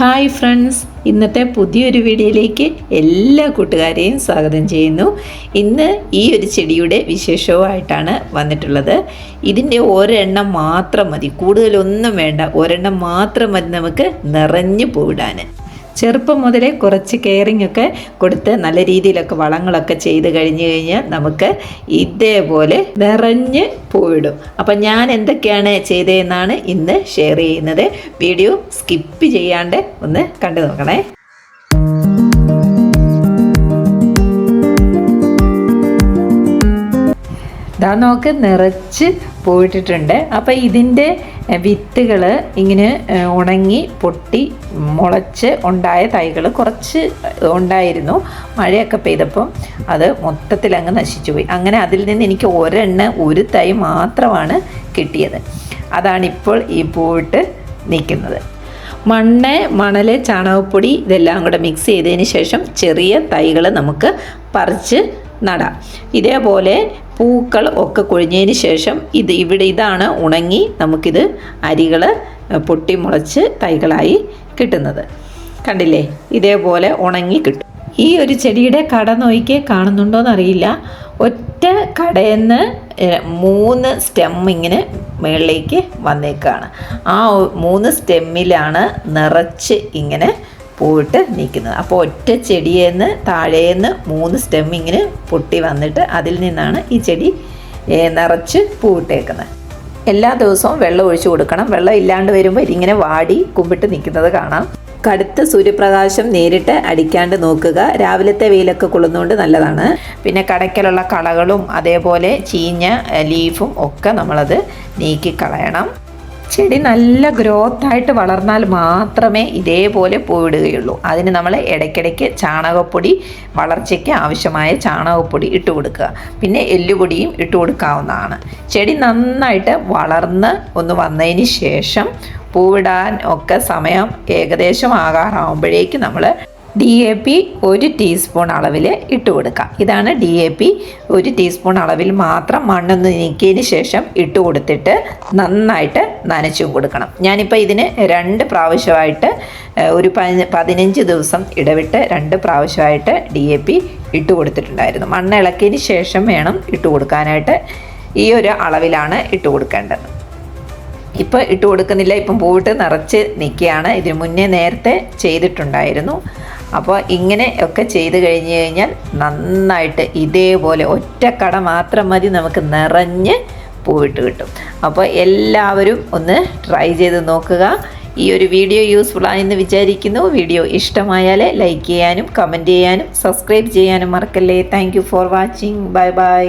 Hi friends. ഇന്നത്തെ പുതിയൊരു വീഡിയോയിലേക്ക് എല്ലാ കൂട്ടുകാരെയും സ്വാഗതം ചെയ്യുന്നു. ഇന്ന് ഈ ഒരു ചെടിയുടെ വിശേഷവുമായിട്ടാണ് വന്നിട്ടുള്ളത്. ഇതിന്റെ ഒരെണ്ണം മാത്രം മതി. കൂടുതലൊന്നും വേണ്ട. ഒരെണ്ണം മാത്രം മതി നമുക്ക് നിറഞ്ഞു പോയിടാൻ ചെറുപ്പം മുതലേ കുറച്ച് കെയറിംഗ് ഒക്കെ കൊടുത്ത് നല്ല രീതിയിലൊക്കെ വളങ്ങളൊക്കെ ചെയ്ത് കഴിഞ്ഞ് കഴിഞ്ഞാൽ നമുക്ക് ഇതേപോലെ നിറഞ്ഞ് പോയിടും. അപ്പം ഞാൻ എന്തൊക്കെയാണ് ചെയ്തതെന്നാണ് ഇന്ന് ഷെയർ ചെയ്യുന്നത്. വീഡിയോ സ്കിപ്പ് ചെയ്യാണ്ട് ഒന്ന് കണ്ടു നോക്കണേ. ഇതാ നോക്ക് നിറച്ച് പോയിട്ടിട്ടുണ്ട്. അപ്പോൾ ഇതിന്റെ വിത്തുകൾ ഇങ്ങനെ ഉണങ്ങി പൊട്ടി മുളച്ച് ഉണ്ടായ തൈകൾ കുറച്ച് ഉണ്ടായിരുന്നു. മഴയൊക്കെ പെയ്തപ്പം അത് മൊത്തത്തിൽ അങ്ങ് നശിച്ചു പോയി അങ്ങനെ അതിൽ നിന്ന് എനിക്ക് ഒരെണ്ണ ഒരു തൈ മാത്രമാണ് കിട്ടിയത്. അതാണിപ്പോൾ ഈ പൂവിട്ട് നിൽക്കുന്നത്. മണ്ണ് മണൽ ചാണകപ്പൊടി ഇതെല്ലാം കൂടെ മിക്സ് ചെയ്തതിന് ശേഷം ചെറിയ തൈകൾ നമുക്ക് പറിച്ച് നടാം. ഇതേപോലെ പൂക്കൾ ഒക്കെ കൊഴിഞ്ഞതിന് ശേഷം ഇത് ഇവിടെ ഇതാണ് ഉണങ്ങി നമുക്കിത് അരികൾ പൊട്ടി മുളച്ച് തൈകളായി കിട്ടുന്നത്. കണ്ടില്ലേ? ഇതേപോലെ ഉണങ്ങി കിട്ടും. ഈ ഒരു ചെടിയുടെ കട നോയിക്ക് കാണുന്നുണ്ടോയെന്നറിയില്ല ഒറ്റ കടയെന്ന് മൂന്ന് സ്റ്റെം ഇങ്ങനെ മുകളിലേക്ക് വന്നേക്കാണ്. ആ മൂന്ന് സ്റ്റെമ്മിലാണ് നിറച്ച് ഇങ്ങനെ പൂവിട്ട് നിൽക്കുന്നത് അപ്പോൾ ഒറ്റ ചെടിയേന്ന് താഴേന്ന് മൂന്ന് സ്റ്റെമ്മിങ്ങിന് പൊട്ടി വന്നിട്ട് അതിൽ നിന്നാണ് ഈ ചെടി നിറച്ച് പൂവിട്ടേക്കുന്നത്. എല്ലാ ദിവസവും വെള്ളം ഒഴിച്ചു കൊടുക്കണം. വെള്ളം ഇല്ലാണ്ട് വരുമ്പോൾ ഇതിങ്ങനെ വാടി കുമ്പിട്ട് നിൽക്കുന്നത് കാണാം. കടുത്ത സൂര്യപ്രകാശം നേരിട്ട് അടിക്കാണ്ട് നോക്കുക. രാവിലത്തെ വെയിലൊക്കെ കൊള്ളുന്നതുകൊണ്ട് നല്ലതാണ്. പിന്നെ കടയ്ക്കലുള്ള കളകളും അതേപോലെ ചീഞ്ഞ ലീഫും ഒക്കെ നമ്മളത് നീക്കി കളയണം. ചെടി നല്ല ഗ്രോത്ത് ആയിട്ട് വളർന്നാൽ മാത്രമേ ഇതേപോലെ പോയിടുകയുള്ളൂ. അതിന് നമ്മൾ ഇടയ്ക്കിടയ്ക്ക് ചാണകപ്പൊടി വളർച്ചയ്ക്ക് ആവശ്യമായ ചാണകപ്പൊടി ഇട്ട് കൊടുക്കുക. പിന്നെ എല്ലുപൊടിയും ഇട്ട് കൊടുക്കാവുന്നതാണ്. ചെടി നന്നായിട്ട് വളർന്ന് ഒന്ന് വന്നതിന് ശേഷം പൂവിടാൻ ഒക്കെ സമയം ഏകദേശം ആകാറാവുമ്പോഴേക്ക് നമ്മൾ ഡി എ പി ഒരു ടീസ്പൂൺ അളവിൽ ഇട്ട് കൊടുക്കാം. ഇതാണ് ഡി എ പി ഒരു ടീസ്പൂൺ അളവിൽ മാത്രം മണ്ണൊന്ന് നീക്കിയതിന് ശേഷം ഇട്ട് കൊടുത്തിട്ട് നന്നായിട്ട് നനച്ചു കൊടുക്കണം. ഞാനിപ്പോൾ ഇതിന് രണ്ട് പ്രാവശ്യമായിട്ട് ഒരു പതിന- പതിനഞ്ച് ദിവസം ഇടവിട്ട് രണ്ട് പ്രാവശ്യമായിട്ട് ഡി എ പി ഇട്ട് കൊടുത്തിട്ടുണ്ടായിരുന്നു. മണ്ണ് ഇളക്കിയതിന് ശേഷം വേണം ഇട്ട് കൊടുക്കാനായിട്ട് ഈ ഒരു അളവിലാണ് ഇട്ട് കൊടുക്കേണ്ടത്. ഇപ്പോൾ ഇട്ട് കൊടുക്കുന്നില്ല ഇപ്പം പോയിട്ട് നിറച്ച് നിൽക്കുകയാണ്. ഇതിന് മുന്നേ നേരത്തെ ചെയ്തിട്ടുണ്ടായിരുന്നു. അപ്പോൾ ഇങ്ങനെ ഒക്കെ ചെയ്ത് കഴിഞ്ഞ് കഴിഞ്ഞാൽ നന്നായിട്ട് ഇതേപോലെ ഒറ്റക്കട മാത്രം മതി നമുക്ക് നിറഞ്ഞ് പൂവിട്ട് കിട്ടും. അപ്പോൾ എല്ലാവരും ഒന്ന് ട്രൈ ചെയ്ത് നോക്കുക. ഈ ഒരു വീഡിയോ യൂസ്ഫുൾ ആയെന്ന് വിചാരിക്കുന്നു. വീഡിയോ ഇഷ്ടമായാൽ ലൈക്ക് ചെയ്യാനും കമന്റ് ചെയ്യാനും സബ്സ്ക്രൈബ് ചെയ്യാനും മറക്കല്ലേ. Thank for watching bye bye